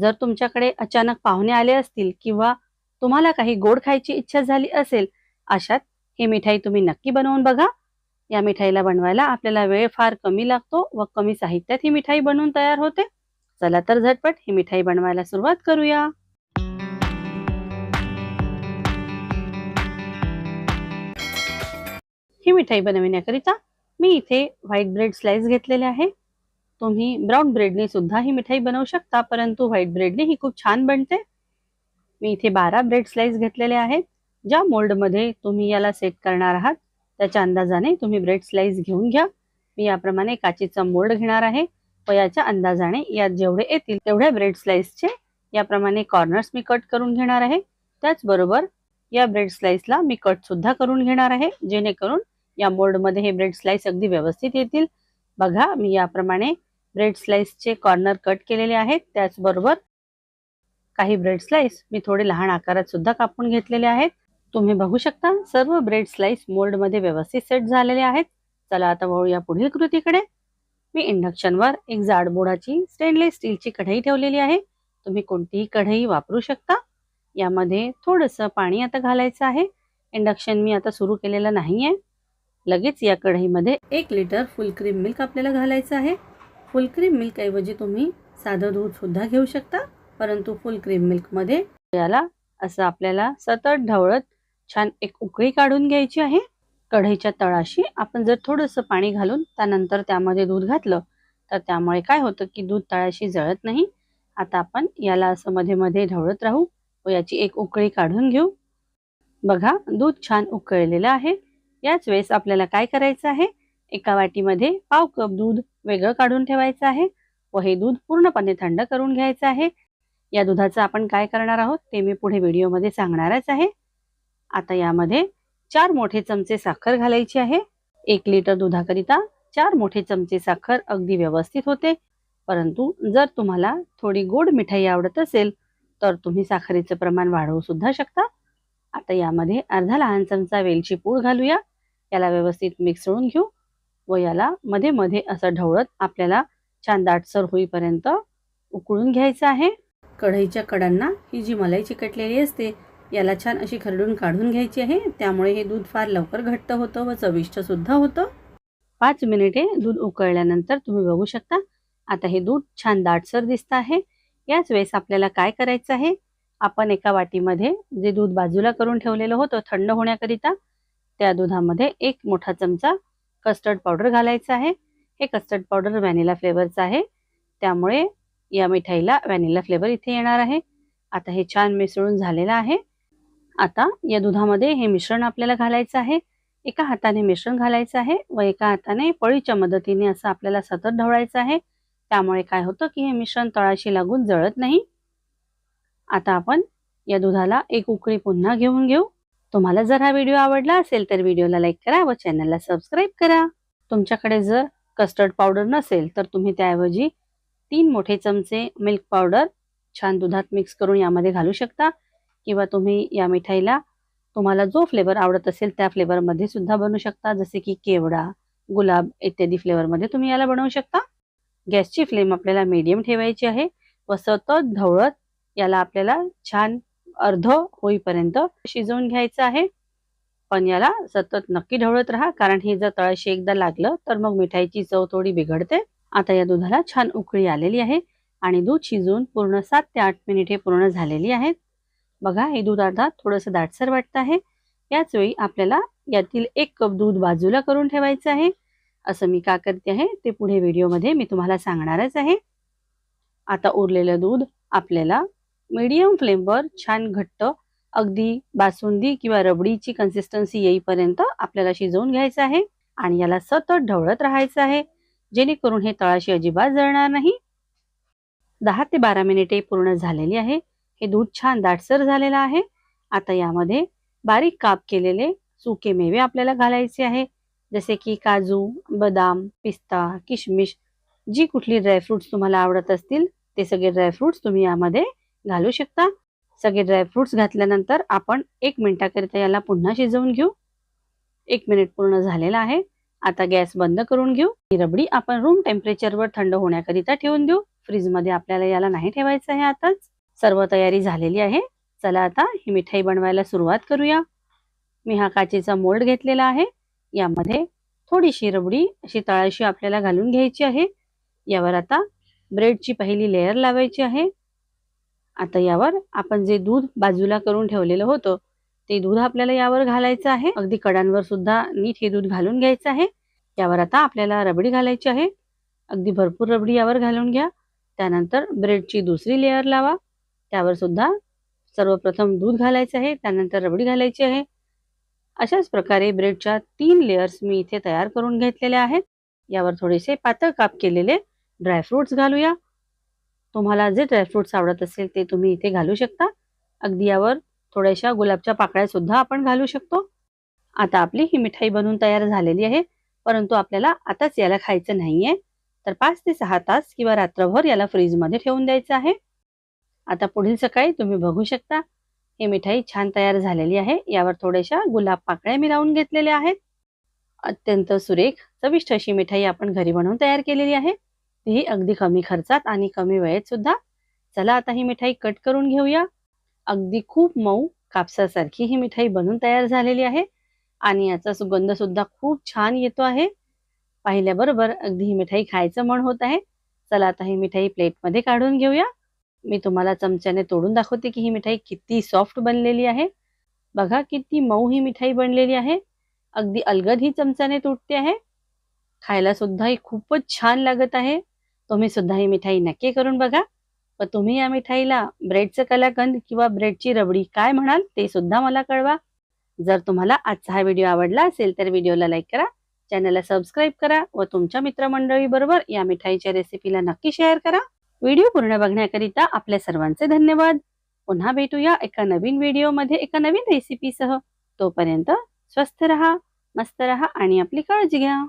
जर तुमच्याकडे अचानक पाहुणे आले असतील किंवा तुम्हाला काही गोड खायची इच्छा झाली असेल अशात ही मिठाई तुम्ही नक्की बनवून बघा. या मिठाईला बनवायला आपल्याला वेळ फार कमी लागतो व कमी साहित्यात ही मिठाई बनवून तयार होते. चला तर झटपट ही मिठाई बनवायला सुरुवात करूया. ही मिठाई बनविण्याकरिता मी इथे व्हाईट ब्रेड स्लाइस घेतलेले आहे. तुम्ही ब्राऊन ब्रेडने सुद्धा ही मिठाई बनवू शकता परंतु व्हाईट ब्रेडने ही खूप छान बनते. मी इथे बारा ब्रेड स्लाइस घेतलेले आहेत ज्या मोल्डमध्ये तुम्ही याला सेट करणार आहात. त्याच्या अंदाजाने तुम्ही ब्रेड स्लाइस घेऊन घ्या. मी याप्रमाणे काचेचा मोल्ड घेणार आहे व याच्या अंदाजाने यात जेवढे येतील तेवढ्या ब्रेड स्लाइसचे याप्रमाणे कॉर्नर्स मी कट करून घेणार आहे. त्याचबरोबर या ब्रेड स्लाइसला मी कट सुद्धा करून घेणार आहे जेणेकरून या मोल्डमध्ये हे ब्रेड स्लाइस अगदी व्यवस्थित येतील. बघा मी याप्रमाणे ब्रेड स्लाइसचे कॉर्नर कट केलेले आहेत. त्याचबरोबर काही ब्रेड स्लाइस मी थोडे लहान आकारात सुद्धा कापून घेतलेले आहेत. तुम्ही बघू शकता सर्व ब्रेड स्लाइस मोल्डमध्ये व्यवस्थित सेट झालेले आहेत. चला आता वळूया पुढील कृतीकडे. मी इंडक्शनवर एक जाडबोडाची स्टेनलेस स्टीलची कढई ठेवलेली आहे. तुम्ही कोणतीही कढई वापरू शकता. यामध्ये थोडंसं पाणी आता घालायचं आहे. इंडक्शन मी आता सुरू केलेलं नाही आहे लगेच या कढईमध्ये एक लिटर फुल क्रीम मिल्क आपल्याला घालायचं आहे. फुल क्रीम मिल्क ऐवजी तुम्ही साधं दूधसुद्धा घेऊ शकता परंतु फुल क्रीम मिल्कमध्ये याला असं आपल्याला सतत ढवळत छान एक उकळी काढून घ्यायची आहे. कढईच्या तळाशी आपण जर थोडंसं पाणी घालून त्यानंतर त्यामध्ये दूध घातलं तर त्यामुळे काय होतं की दूध तळाशी जळत नाही. आता आपण याला असं मध्ये मध्ये ढवळत राहू व याची एक उकळी काढून घेऊ. बघा दूध छान उकळलेलं आहे. याच वेळेस आपल्याला काय करायचं आहे? एका वाटीमध्ये पाव कप दूध वेगळं काढून ठेवायचं आहे व हे दूध पूर्णपणे थंड करून घ्यायचं आहे. या दुधाचं आपण काय करणार आहोत ते मी पुढे व्हिडिओमध्ये सांगणारच आहे. आता यामध्ये चार मोठे चमचे साखर घालायची आहे. एक लिटर दुधाकरिता चार मोठे चमचे साखर अगदी व्यवस्थित होते. परंतु जर तुम्हाला थोडी गोड मिठाई आवडत असेल तर तुम्ही साखरेचं प्रमाण वाढवू सुद्धा शकता. आता यामध्ये अर्धा लहान चमचा वेलची पूड घालूया. याला व्यवस्थित मिक्स होऊन घेऊ. व याला मध्ये मध्ये असं ढवळत आपल्याला छान दाटसर होईपर्यंत उकळून घ्यायचं आहे. कढईच्या कडांना ही जी मलाई चिकटलेली असते याला छान अशी खरडून काढून घ्यायची आहे. त्यामुळे हे दूध फार लवकर घट्ट होतं व चविष्टसुद्धा होतं. पाच मिनिटे दूध उकळल्यानंतर तुम्ही बघू शकता आता हे दूध छान दाटसर दिसतं आहे. याच वेळेस आपल्याला काय करायचं आहे? आपण एका वाटीमध्ये जे दूध बाजूला करून ठेवलेलं होतं थंड होण्याकरिता त्या दुधामध्ये एक मोठा चमचा कस्टर्ड पावडर घालायचं आहे. हे कस्टर्ड पावडर व्हॅनिला फ्लेवरचं आहे. त्यामुळे या मिठाईला व्हॅनिला फ्लेवर इथे येणार आहे. आता हे छान मिसळून झालेलं आहे. आता या दुधामध्ये हे मिश्रण आपल्याला घालायचं आहे. एका हाताने मिश्रण घालायचं आहे व एका हाताने पळीच्या मदतीने असं आपल्याला सतत ढवळायचं आहे. त्यामुळे काय होतं की हे मिश्रण तळाशी लागून जळत नाही. आता आपण या दुधाला एक उकळी पुन्हा घेऊन घेऊ. तुम्हाला जर हा व्हिडिओ आवडला असेल तर व्हिडिओला लाईक करा व चॅनलला सबस्क्राईब करा. तुमच्याकडे जर कस्टर्ड पावडर नसेल तर तुम्ही त्याऐवजी तीन मोठे चमचे मिल्क पावडर छान दुधात मिक्स करून यामध्ये घालू शकता. किंवा तुम्ही या मिठाईला तुम्हाला जो फ्लेवर आवडत असेल त्या फ्लेवरमध्ये सुद्धा बनवू शकता. जसे की केवडा गुलाब इत्यादी फ्लेवरमध्ये तुम्ही याला बनवू शकता. गॅसची फ्लेम आपल्याला मीडियम ठेवायची आहे व सतत ढवळत याला आपल्याला छान अर्ध होईपर्यंत शिजवून घ्यायचं आहे. पण याला सतत नक्की ढवळत राहा कारण हे जर तळाशी एकदा लागलं तर मग मिठाईची चव थोडी बिघडते. आता या दुधाला छान उकळी आलेली आहे आणि दूध शिजून पूर्ण सात ते आठ मिनिटे पूर्ण झालेली आहेत बघा हे दूध आता थोडंसं दाटसर वाटतं आहे. याच वेळी आपल्याला यातील एक कप दूध बाजूला करून ठेवायचं आहे. असं मी का करते आहे ते पुढे व्हिडिओमध्ये मी तुम्हाला सांगणारच आहे. आता उरलेलं दूध आपल्याला मीडियम फ्लेमवर छान घट्ट अगदी बासुंदी किंवा रबडीची कन्सिस्टन्सी येईपर्यंत आपल्याला शिजवून घ्यायचं आहे आणि याला सतत ढवळत राहायचं आहे. जेणेकरून हे तळाशी अजिबात जळणार नाही. दहा ते बारा मिनिटे पूर्ण झालेली आहे. हे दूध छान दाटसर झालेलं आहे. आता यामध्ये बारीक काप केलेले सुके मेवे आपल्याला घालायचे आहे. जसे की काजू बदाम पिस्ता किशमिश जी कुठली ड्रायफ्रुट्स तुम्हाला आवडत असतील ते सगळे ड्रायफ्रुट्स तुम्ही यामध्ये घालू शकता. सगळे ड्रायफ्रुट्स घातल्यानंतर आपण एक मिनिटाकरिता याला पुन्हा शिजवून घेऊ. एक मिनिट पूर्ण झालेला आहे. आता गॅस बंद करून घेऊ. ही रबडी आपण रूम टेम्परेचरवर थंड होण्याकरिता ठेवून देऊ. फ्रीजमध्ये आपल्याला याला नाही ठेवायचं आहे आताच. सर्व तयारी झालेली आहे. चला आता ही मिठाई बनवायला सुरुवात करूया. मी हा काचेचा मोल्ड घेतलेला आहे. यामध्ये थोडीशी रबडी अशी तळाशी आपल्याला घालून घ्यायची आहे. यावर आता ब्रेडची पहिली लेअर लावायची आहे. आता यावर आपण जे दूध बाजूला करून ठेवलेलं होतं ते दूध आपल्याला यावर घालायचं आहे. अगदी कडांवर सुद्धा नीट हे दूध घालून घ्यायचं आहे. यावर आता आपल्याला रबडी घालायची आहे. अगदी भरपूर रबडी यावर घालून घ्या. त्यानंतर ब्रेडची दुसरी लेअर लावा. त्यावर सुद्धा सर्वप्रथम दूध घालायचं आहे. त्यानंतर रबडी घालायची आहे. अशाच प्रकारे ब्रेडच्या तीन लेअर्स मी इथे तयार करून घेतलेल्या आहेत. यावर थोडेसे पातळ काप केलेले ड्रायफ्रुट्स घालूया. तुम्हाला जे ड्रायफ्रुट्स आवडत असेल ते तुम्ही इथे घालू शकता. अगदी यावर थोड्याशा गुलाबच्या पाकळ्या सुद्धा आपण घालू शकतो. आता आपली ही मिठाई बनवून तयार झालेली आहे. परंतु आपल्याला आताच याला खायचं नाहीये. तर पाच ते सहा तास किंवा रात्रभर याला फ्रीजमध्ये ठेवून द्यायचं आहे. आता पुढील सकाळी तुम्ही बघू शकता. ही मिठाई छान तयार झालेली आहे. यावर थोड्याशा गुलाब पाकळ्या मी लावून घेतलेल्या आहेत. अत्यंत सुरेख चविष्ट अशी मिठाई आपण घरी बनवून तयार केलेली आहे. तीही अगदी कमी खर्चात आणि कमी वेळेत सुद्धा. चला आता ही मिठाई कट करून घेऊया. अगदी खूप मऊ कापसासारखी ही मिठाई बनून तयार झालेली आहे आणि याचा सुगंध सुद्धा खूप छान येतो आहे. पाहिल्याबरोबर अगदी ही मिठाई खायचं मन होत आहे. चला आता ही मिठाई प्लेटमध्ये काढून घेऊया. मी तुम्हाला चमच्याने तोडून दाखवते की ही मिठाई किती सॉफ्ट बनलेली आहे. बघा किती मऊ ही मिठाई बनलेली आहे. अगदी अलगद ही चमच्याने तुटते आहे. खायला सुद्धा ही खूपच छान लागत आहे. तुम्ही सुद्धा ही मिठाई नक्की करून बघा. व तुम्ही या मिठाईला ब्रेडचं कलाकंद किंवा ब्रेडची रबडी काय म्हणाल ते सुद्धा मला कळवा. जर तुम्हाला आजचा हा व्हिडिओ आवडला असेल तर व्हिडिओला लाईक करा चॅनलला सबस्क्राईब करा व तुमच्या मित्रमंडळी बरोबर या मिठाईच्या रेसिपीला नक्की शेअर करा. व्हिडिओ पूर्ण बघण्याकरिता आपल्या सर्वांचे धन्यवाद. पुन्हा भेटूया एका नवीन व्हिडिओमध्ये एका नवीन रेसिपीसह. तोपर्यंत स्वस्थ रहा मस्त रहा आणि आपली काळजी घ्या.